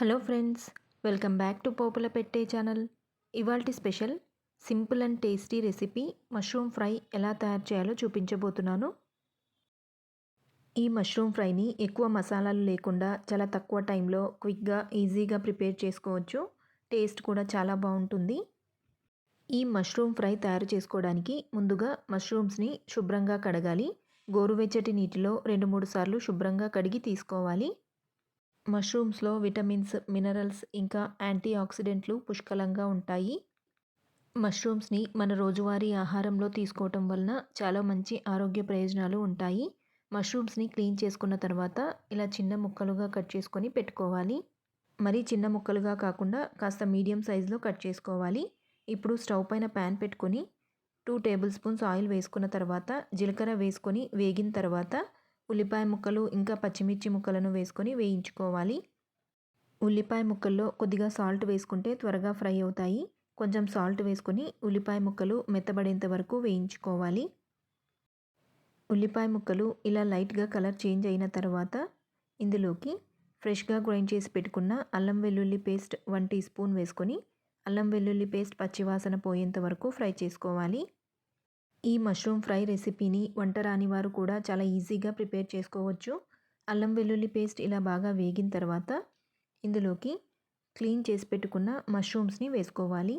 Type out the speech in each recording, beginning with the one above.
Hello friends welcome back to పోపుల పెట్టే channel. ఇవాల్టి special simple and tasty recipe mushroom fry ఎలా తయారు చేయాలో చూపించబోతున్నాను. ఈ మష్రూమ్ ఫ్రైని ఎక్కువ మసాలాలు లేకుండా చాలా తక్కువ టైంలో క్విక్గా ఈజీగా ప్రిపేర్ చేసుకోవచ్చు. టేస్ట్ కూడా చాలా బాగుంటుంది. ఈ మష్రూమ్ ఫ్రై తయారు చేసుకోవడానికి ముందుగా మష్రూమ్స్ని శుభ్రంగా కడగాలి. గోరువెచ్చటి నీటిలో రెండు మూడు సార్లు శుభ్రంగా కడిగి తీసుకోవాలి. మష్రూమ్స్లో విటమిన్స్ మినరల్స్ ఇంకా యాంటీ ఆక్సిడెంట్లు పుష్కలంగా ఉంటాయి. మష్రూమ్స్ని మన రోజువారీ ఆహారంలో తీసుకోవటం వలన చాలా మంచి ఆరోగ్య ప్రయోజనాలు ఉంటాయి. మష్రూమ్స్ని క్లీన్ చేసుకున్న తర్వాత ఇలా చిన్న ముక్కలుగా కట్ చేసుకొని పెట్టుకోవాలి. మరీ చిన్న ముక్కలుగా కాకుండా కాస్త మీడియం సైజులో కట్ చేసుకోవాలి. ఇప్పుడు స్టవ్ పైన ప్యాన్ పెట్టుకొని టూ టేబుల్ స్పూన్స్ ఆయిల్ వేసుకున్న తర్వాత జీలకర్ర వేసుకొని వేగిన తర్వాత ఉల్లిపాయ ముక్కలు ఇంకా పచ్చిమిర్చి ముక్కలను వేసుకొని వేయించుకోవాలి. ఉల్లిపాయ ముక్కల్లో కొద్దిగా సాల్ట్ వేసుకుంటే త్వరగా ఫ్రై అవుతాయి. కొంచెం సాల్ట్ వేసుకొని ఉల్లిపాయ ముక్కలు మెత్తబడేంత వరకు వేయించుకోవాలి. ఉల్లిపాయ ముక్కలు ఇలా లైట్గా కలర్ చేంజ్ అయిన తర్వాత ఇందులోకి ఫ్రెష్గా గ్రైండ్ చేసి పెట్టుకున్న అల్లం వెల్లుల్లి పేస్ట్ వన్ టీ స్పూన్ వేసుకొని అల్లం వెల్లుల్లి పేస్ట్ పచ్చివాసన పోయేంత వరకు ఫ్రై చేసుకోవాలి. ఈ మష్రూమ్ ఫ్రై రెసిపీని వంట రాని వారు కూడా చాలా ఈజీగా ప్రిపేర్ చేసుకోవచ్చు. అల్లం వెల్లుల్లి పేస్ట్ ఇలా బాగా వేగిన తర్వాత ఇందులోకి క్లీన్ చేసి పెట్టుకున్న మష్రూమ్స్ని వేసుకోవాలి.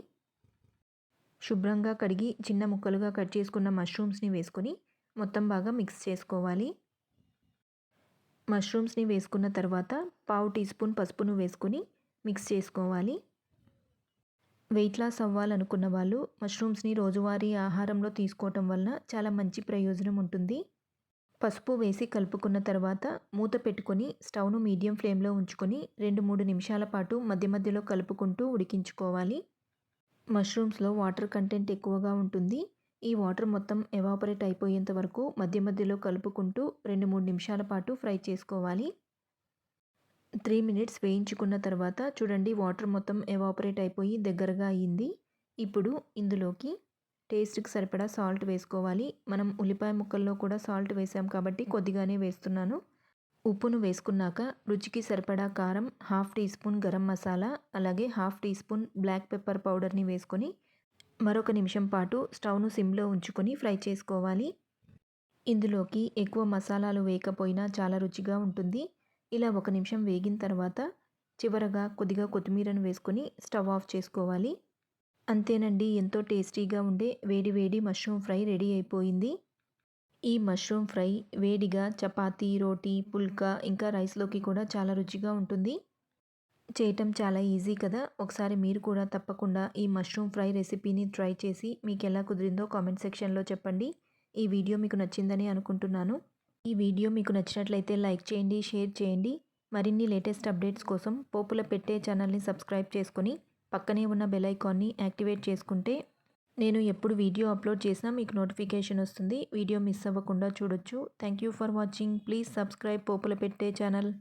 శుభ్రంగా కడిగి చిన్న ముక్కలుగా కట్ చేసుకున్న మష్రూమ్స్ని వేసుకొని మొత్తం బాగా మిక్స్ చేసుకోవాలి. మష్రూమ్స్ని వేసుకున్న తర్వాత పావు టీ స్పూన్ పసుపును వేసుకొని మిక్స్ చేసుకోవాలి. వెయిట్ లాస్ అవ్వాలనుకున్న వాళ్ళు మష్రూమ్స్ని రోజువారీ ఆహారంలో తీసుకోవటం వలన చాలా మంచి ప్రయోజనం ఉంటుంది. పసుపు వేసి కలుపుకున్న తర్వాత మూత పెట్టుకొని స్టవ్ను మీడియం ఫ్లేమ్లో ఉంచుకొని రెండు మూడు నిమిషాల పాటు మధ్య మధ్యలో కలుపుకుంటూ ఉడికించుకోవాలి. మష్రూమ్స్లో వాటర్ కంటెంట్ ఎక్కువగా ఉంటుంది. ఈ వాటర్ మొత్తం ఎవాపరేట్ అయిపోయేంత వరకు మధ్య మధ్యలో కలుపుకుంటూ రెండు మూడు నిమిషాల పాటు ఫ్రై చేసుకోవాలి. త్రీ మినిట్స్ వేయించుకున్న తర్వాత చూడండి వాటర్ మొత్తం ఎవాపరేట్ అయిపోయి దగ్గరగా అయ్యింది ఇప్పుడు ఇందులోకి టేస్ట్కి సరిపడా సాల్ట్ వేసుకోవాలి. మనం ఉల్లిపాయ ముక్కల్లో కూడా సాల్ట్ వేసాం కాబట్టి కొద్దిగానే వేస్తున్నాను. ఉప్పును వేసుకున్నాక రుచికి సరిపడా కారం half teaspoon garam masala అలాగే half teaspoon black pepper పౌడర్ని వేసుకొని మరొక నిమిషం పాటు స్టవ్ను సిమ్లో ఉంచుకొని ఫ్రై చేసుకోవాలి. ఇందులోకి ఎక్కువ మసాలాలు వేయకపోయినా చాలా రుచిగా ఉంటుంది. ఇలా ఒక నిమిషం వేగిన తర్వాత చివరగా కొద్దిగా కొత్తిమీరను వేసుకొని స్టవ్ ఆఫ్ చేసుకోవాలి. అంతేనండి ఎంతో టేస్టీగా ఉండే వేడి వేడి మష్రూమ్ ఫ్రై రెడీ అయిపోయింది. ఈ మష్రూమ్ ఫ్రై వేడిగా చపాతీ రోటీ పుల్కా ఇంకా రైస్లోకి కూడా చాలా రుచిగా ఉంటుంది. చేయటం చాలా ఈజీ కదా? ఒకసారి మీరు కూడా తప్పకుండా ఈ మష్రూమ్ ఫ్రై రెసిపీని ట్రై చేసి మీకు ఎలా కుదిరిందో కామెంట్ సెక్షన్లో చెప్పండి. ఈ వీడియో మీకు నచ్చిందని అనుకుంటున్నాను. ఈ వీడియో మీకు నచ్చినట్లయితే లైక్ చేయండి షేర్ చేయండి. మరిన్ని లేటెస్ట్ అప్డేట్స్ కోసం పోపుల పెట్టే ఛానల్ని సబ్స్క్రైబ్ చేసుకొని పక్కనే ఉన్న బెల్ ఐకాన్ని యాక్టివేట్ చేసుకుంటే నేను ఎప్పుడు వీడియో అప్లోడ్ చేసినా మీకు నోటిఫికేషన్ వస్తుంది. వీడియో మిస్ అవ్వకుండా చూడొచ్చు. Thank you for watching. Please subscribe పోపుల పెట్టే ఛానల్.